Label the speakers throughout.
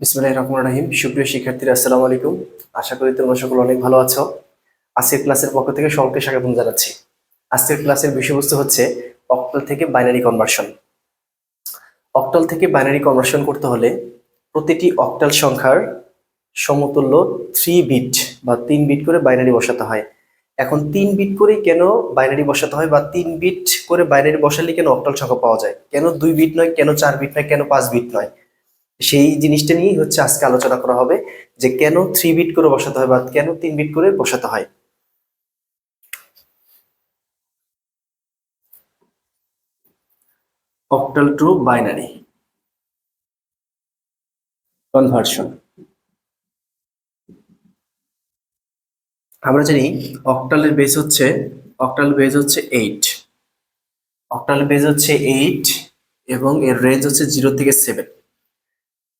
Speaker 1: বিসমিল্লাহ রহমান রাহিম। সুপ্রিয় শিক্ষার্থীরা, আসসালামু আলাইকুম। আশা করি তোমরা সকল অনেক ভালো আছো। আজকের ক্লাসের পক্ষ থেকে সকলকে স্বাগতম জানাচ্ছি। আজকের ক্লাসের বিষয়বস্তু হচ্ছে অক্টাল থেকে বাইনারি কনভার্সন। অক্টাল থেকে বাইনারি কনভার্সন করতে হলে প্রতিটি অক্টাল সংখ্যার সমতুল্য থ্রি বিট বা তিন বিট করে বাইনারি বসাতে হয়। এখন তিন বিট করেই কেন বাইনারি বসাতে হয় বা তিন বিট করে বাইনারি বসালে কেন অক্টাল সংখ্যা পাওয়া যায়? কেন দুই বিট নয়, কেন চার বিট নয়, কেন পাঁচ বিট নয়? সেই জিনিসটা নিয়েই হচ্ছে আজকে আলোচনা করা হবে যে কেন থ্রি বিট করে বসাতে হয় বা কেন তিন বিট করে বসাতে হয়। অক্টাল টু বাইনারি কনভার্সন আমরা জানি অক্টালের বেস হচ্ছে অক্টাল বেস হচ্ছে এইট অক্টাল বেস হচ্ছে এইট এবং এর রেঞ্জ হচ্ছে জিরো থেকে সেভেন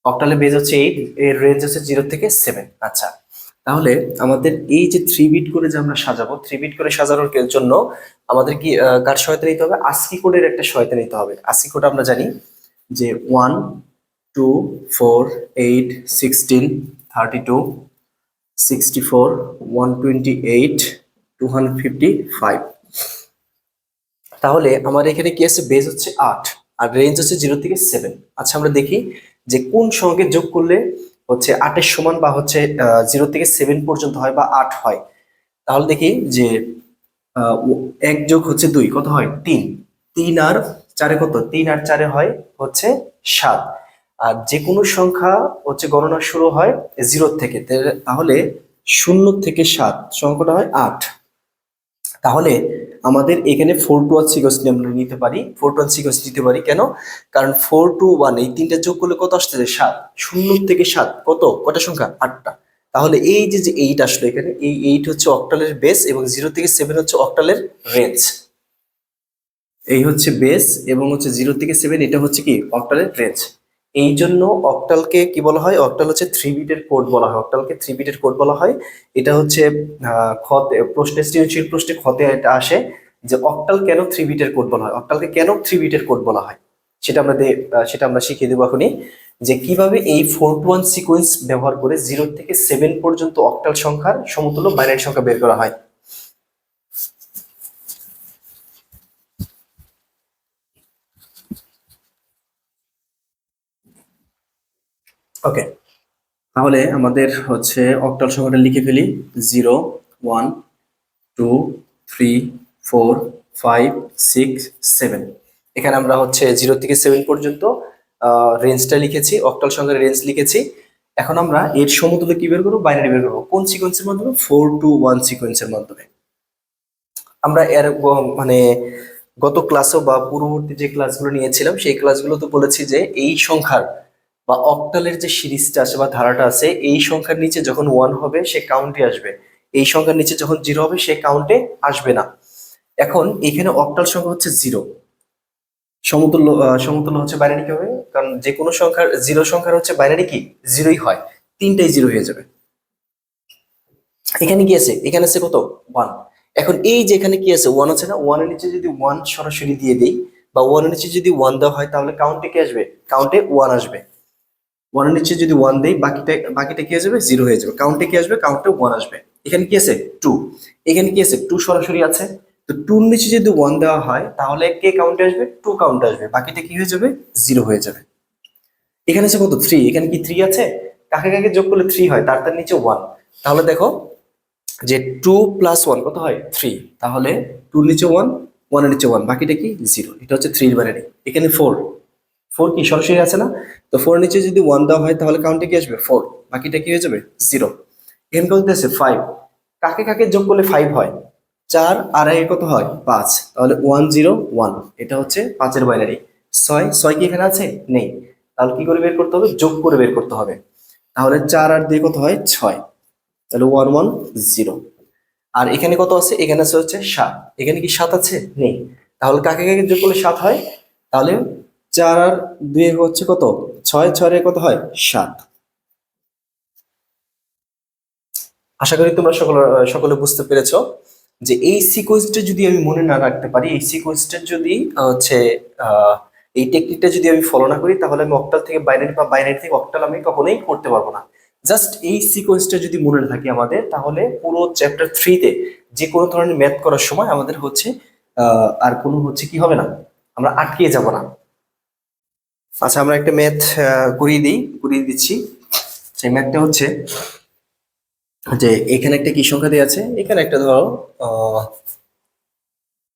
Speaker 1: অক্টালে বেজ হচ্ছে এইট এর রেঞ্জ হচ্ছে জিরো থেকে সেভেন আচ্ছা তাহলে আমাদের এই যে থ্রি বিট করে যে আমরা সাজাবো থ্রি বিট করে সাজানোর জন্য আমাদের কি কার সহায়তা নিতে হবে? আস্কি কোডের একটা সহায়তা নিতে হবে। আস্কি কোড আমরা জানি যে one two four eight sixteen thirty two sixty four one twenty eight two hundred fifty five তাহলে আমার এখানে কি আছে? বেজ হচ্ছে আট আর রেঞ্জ হচ্ছে জিরো থেকে সেভেন আচ্ছা আমরা দেখি যে কোন সঙ্গে যোগ করলে হচ্ছে আটের সমান বা হচ্ছে জিরো থেকে সেভেন পর্যন্ত হয় বা আট হয়? তাহলে দেখি যে এক যোগ হচ্ছে দুই, কত হয়? তিন। তিন আর চারে কত? তিন আর চারে হয় হচ্ছে সাত। আর যে কোনো সংখ্যা হচ্ছে গণনা শুরু হয় জিরো থেকে তাহলে শূন্য থেকে সাত, সংখ্যাটা হয় আট। তাহলে আমাদের এখানে ফোর টু ওয়ান সিকোয়েন্স নিয়ে আমরা নিতে পারি। ফোর টু ওয়ান সিকোয়েন্স নিতে পারি কেন? কারণ ফোর টু ওয়ান এই তিনটা যোগ করলে কত আসতে আসতেছে সাত। শূন্য থেকে সাত। কত? কটা সংখ্যা? আটটা। তাহলে এই যে যে এইট আসলো এখানে, এই এইট হচ্ছে অক্টালের বেস এবং জিরো থেকে সেভেন হচ্ছে অক্টালের রেঞ্জ এই হচ্ছে বেস এবং হচ্ছে জিরো থেকে সেভেন এটা হচ্ছে কি? অক্টালের রেঞ্জ এই জন্য অক্টালকে কি বলা হয়? অক্টাল হচ্ছে থ্রি বিটের কোড বলা হয়। অক্টালকে থ্রি বিটের কোড বলা হয়। এটা হচ্ছে খতে প্রশ্নে সৃজনশীল প্রশ্নে খতে এটা আসে যে অক্টাল কেন থ্রি বিটের কোড বলা হয়? অক্টালকে কেন থ্রি বিটের কোড বলা হয়? সেটা আমরা সেটা আমরা শিখিয়ে দেবো এখনই যে কীভাবে এই ফোর টু ওয়ান সিকোয়েন্স ব্যবহার করে জিরো থেকে সেভেন পর্যন্ত অক্টাল সংখ্যার সমতুল্য বাইনারি সংখ্যা বের করা হয়। ওকে তাহলে আমাদের হচ্ছে অক্টাল সংখ্যাটা লিখে ফেলি zero one two three four five six seven এখানে আমরা হচ্ছে জিরো থেকে সেভেন পর্যন্ত রেঞ্জটা লিখেছি, অক্টাল সংখ্যার রেঞ্জ লিখেছি। এখন আমরা এর সমতুল্য কি বের করব? বাইনারি বের করব। কোন সিকোয়েন্সের মাধ্যমে? ফোর টু ওয়ান সিকোয়েন্সের মাধ্যমে। আমরা এর মানে গত ক্লাসও বা পূর্ববর্তী যে ক্লাসগুলো নিয়েছিলাম, সেই ক্লাসগুলো তো বলেছি যে এই সংখ্যার বা অক্টালের যে সিরিজটা আছে বা ধারাটা আছে, এই সংখ্যার নিচে যখন ওয়ান হবে, সে কাউন্টে আসবে। এই সংখ্যার নিচে যখন জিরো হবে, সে কাউন্টে আসবে না। এখন এখানে অক্টাল সংখ্যা হচ্ছে জিরো সমতুল্য সমতুল্য হচ্ছে বাইনারি কি হবে কারণ যে কোনো সংখ্যার জিরো সংখ্যার হচ্ছে বাইনারি কি? জিরোই হয়। তিনটাই জিরো হয়ে যাবে। এখানে কি আছে? এখানে আছে কত? ওয়ান এখন এই যে এখানে কি আছে? ওয়ান আছে না? ওয়ানের নিচে যদি ওয়ান সরাসরি দিয়ে দিই, বা ওয়ানের নিচে যদি ওয়ান দেওয়া হয়, তাহলে কাউন্টে কি আসবে? কাউন্টে ওয়ান আসবে। ওয়ানের নিচে যদি ওয়ান দেই, বাকিটা বাকিটা কি যাবে? জিরো হয়ে যাবে। কাউন্টে কি আসবে? কাউন্টে ওয়ান আসবে। এখানে কি আছে? টু এখানে কি আছে? টু সরাসরি আছে। তো টুর নিচে যদি ওয়ান দেওয়া হয়, তাহলে কে কাউন্টে আসবে? টু কাউন্টে আসবে। বাকিটা কি হয়ে যাবে? জিরো হয়ে যাবে। এখানে আছে কত? থ্রি এখানে কি থ্রি আছে? কাকে কাকে যোগ করলে থ্রি হয়? তার তার নিচে ওয়ান তাহলে দেখো যে টু প্লাস ওয়ান কত হয়? থ্রি তাহলে টুর নিচে ওয়ান ওয়ানের নিচে ওয়ান বাকিটা কি? জিরো এটা হচ্ছে থ্রির বাইনারি এখানে ফোর ফোর কি? সরাসরি আছে না? তো ফোর নিচে যদি ওয়ান দেওয়া হয়, তাহলে কাউন্টে কি আসবে? ফোর বাকিটা কি হয়ে যাবে? জিরো এখানে কত আছে ফাইভ কাকে কাকে যোগ করলে ফাইভ হয়? চার, আর একে কত হয়? পাঁচ। তাহলে ওয়ান জিরো ওয়ান এটা হচ্ছে পাঁচের বাইনারি ছয় ছয় কি এখানে আছে? নেই। তাহলে কি করে বের করতে হবে? যোগ করে বের করতে হবে। তাহলে চার আর দিয়ে কত হয়? ছয়। তাহলে ওয়ান ওয়ান জিরো আর এখানে কত আছে? এখানে আছে হচ্ছে সাত। এখানে কি সাত আছে? নেই। তাহলে কাকে কাকে যোগ করলে সাত হয়? তাহলে চার আর দুই হচ্ছে কত? ছয় ছয় এর কত হয়? সাত। আশা করি তোমরা সকলে সকলে বুঝতে পেরেছ যে এই সিকোয়েন্সটা যদি আমি মনে না রাখতে পারি, এই সিকোয়েন্সটা যদি হচ্ছে এই টেকনিকটা যদি আমি ফলো না করি, তাহলে আমি অক্টাল থেকে বাইনারি বা বাইনারি থেকে অক্টাল আমি কখনোই করতে পারব না। জাস্ট এই সিকোয়েন্সটা যদি মনে থাকে আমাদের, তাহলে পুরো চ্যাপ্টার থ্রিতে যে কোনো ধরনের ম্যাথ করার সময় আমাদের হচ্ছে আর কোনো হচ্ছে কি হবে না? আমরা আটকে যাব না। আচ্ছা আমরা একটা ম্যাথ করিয়ে দিই, করিয়ে দিচ্ছি। সেই ম্যাথটা হচ্ছে যে এখানে একটা কি সংখ্যা দেওয়া আছে? এখানে একটা ধরো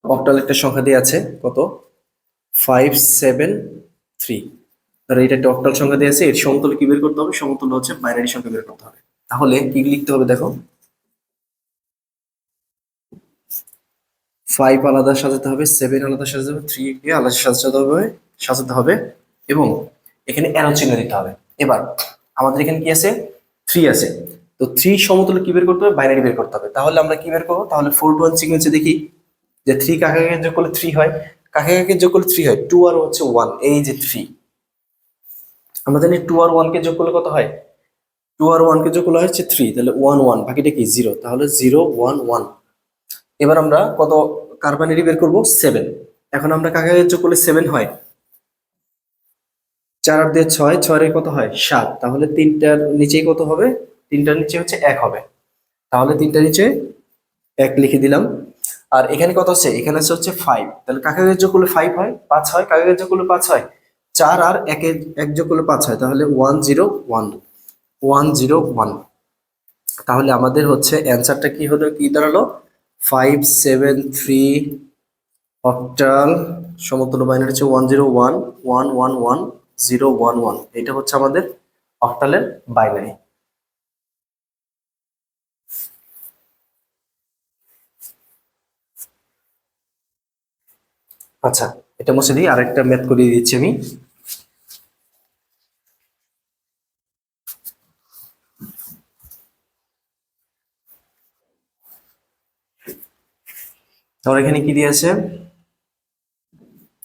Speaker 1: অক্টাল একটা সংখ্যা দেওয়া আছে, কত? ফাইভ সেভেন থ্রি তাহলে এটা একটা অক্টাল সংখ্যা দেওয়া আছে, এর সমতুল্য কি বের করতে হবে? সমতুল্য হচ্ছে বাইনারি সংখ্যা বের করতে হবে। তাহলে কি লিখতে হবে দেখো? ফাইভ আলাদা সাজাতে হবে সেভেন আলাদা সাজাতে হবে থ্রি আলাদা সাজাতে হবে সাজাতে হবে। এবং এখানে অ্যারো চিহ্ন দিতে হবে। এবার, আমাদের এখানে কি আছে? থ্রি আছে। তো থ্রি সমতুল্য কি বের করতে হবে? বাইনারি বের করতে হবে। তাহলে আমরা কি বের করব? তাহলে ফোর টু ওয়ান সিকোয়েন্সে দেখি যে থ্রি কাকে কাকে যোগ করলে থ্রি হয়? কাকে কাকে যোগ করলে থ্রি হয়? টু আর হচ্ছে ওয়ান এই যে থ্রি আমরা জানি টু আর ওয়ান কে যোগ করলে কত হয়? টু আর ওয়ান কে যোগ করলে হচ্ছে থ্রি তাহলে ওয়ান ওয়ান বাকিটা কি? জিরো তাহলে জিরো ওয়ান ওয়ান এবার আমরা কত কার্বানেরি বের করব? সেভেন এখন আমরা কাকে কাকে যোগ করলে সেভেন হয়? চার আর দিয়ে ছয়, ছয়ের কত হয়? সাত। তাহলে তিনটার নিচেই কত হবে? তিনটার নিচে হচ্ছে এক হবে। তাহলে তিনটার নিচে এক লিখে দিলাম। আর এখানে কত আছে? এখানে আছে হচ্ছে ফাইভ তাহলে কাকে যোগ করলে ফাইভ হয়? পাঁচ হয়? কাকে যোগ করলে পাঁচ হয়? চার আর একে এক যোগ করলে পাঁচ হয়। তাহলে one zero one one zero one তাহলে আমাদের হচ্ছে অ্যান্সারটা কি হলো? কি দাঁড়াল? ফাইভ সেভেন থ্রি অক্টাল সমতুল্য বাইনারি হচ্ছে one zero one one one one zero one one. এটা হচ্ছে আমাদের অক্টালের বাইনারি আচ্ছা এটা মুছে দিই, আরেকটা ম্যাথ করিয়ে দিচ্ছি আমি। এখানে কি দিয়ে আছে?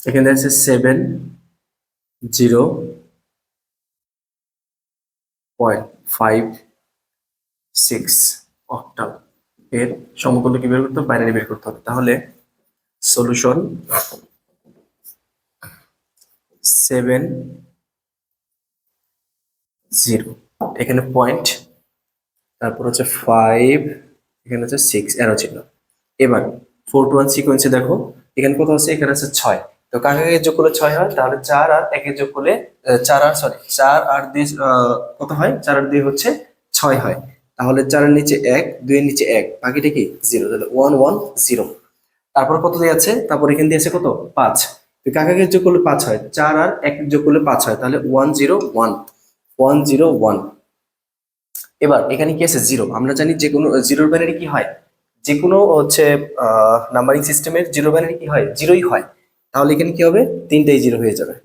Speaker 1: এখানে আছে seven zero point five six octal. এর সমতুল্য কি বের করতে হবে? বাইনারি বের করতে হবে। তাহলে সলিউশন সেভেন জিরো। এখানে পয়েন্ট, তারপর হচ্ছে ফাইভ, এখানে হচ্ছে সিক্স এরো চিহ্ন। এবার ফোর টু ওয়ান সিকোয়েন্সে দেখো, এখানে কত আছে? এখানে আছে ছয়। তো কাকে কাকে যোগ করলে ছয় হয়? তাহলে চার আর একে যোগ করলে চার আর সরি চার আর দুই কত হয়? চার আর দুই হচ্ছে ছয় হয়। তাহলে চারের নিচে এক, দুইয়ের নিচে এক, বাকিটা কি? জিরো। তাহলে ওয়ান ওয়ান জিরো তারপর কত দিয়ে আছে? তারপর এখানে দিয়ে আছে কত? পাঁচ। তো কাকে কাকে যোগ করলে পাঁচ হয়? চার আর এক যোগ করলে পাঁচ হয়। তাহলে one zero one one zero one এবার, এখানে কি আছে? জিরো আমরা জানি যে কোনো জিরোর বাইনারি কি হয়? যে কোনো হচ্ছে নাম্বারিং সিস্টেমের জিরো বাইনারি কি হয়? জিরোই হয়। তাহলে এখানে কি হবে? তিনটাই জিরো হয়ে যাবে।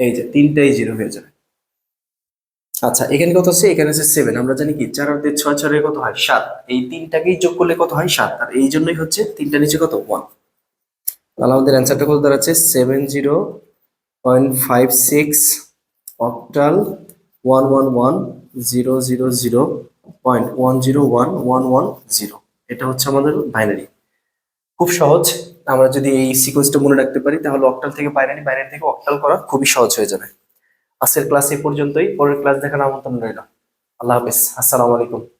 Speaker 1: এই যে, তিনটাই জিরো হয়ে যাবে। আচ্ছা এখানে কত আছে? এখানে আছে সেভেন আমরা জানি কি, চার আর ছয় ছয় কত হয়? সাত। এই তিনটাকেই যোগ করলে কত হয়? সাত। আর এই জন্যই হচ্ছে তিনটা নিচে কত? ওয়ান তাহলে আমাদের অ্যান্সারটা কত দাঁড়াচ্ছে? Seven zero point five six octal one one one zero zero zero point one zero one one one zero এটা হচ্ছে আমাদের বাইনারি খুব সহজ। আমরা যদি এই সিকোয়েন্সটা মনে রাখতে পারি, তাহলে অকটাল থেকে বাইনারি বাইনারি থেকে অকটাল করা খুবই সহজ হয়ে যাবে। আজকের ক্লাস এ পর্যন্তই, পরের ক্লাস দেখার আমন্ত্রণ রইল। আল্লাহ হাফিজ। আসসালামু আলাইকুম।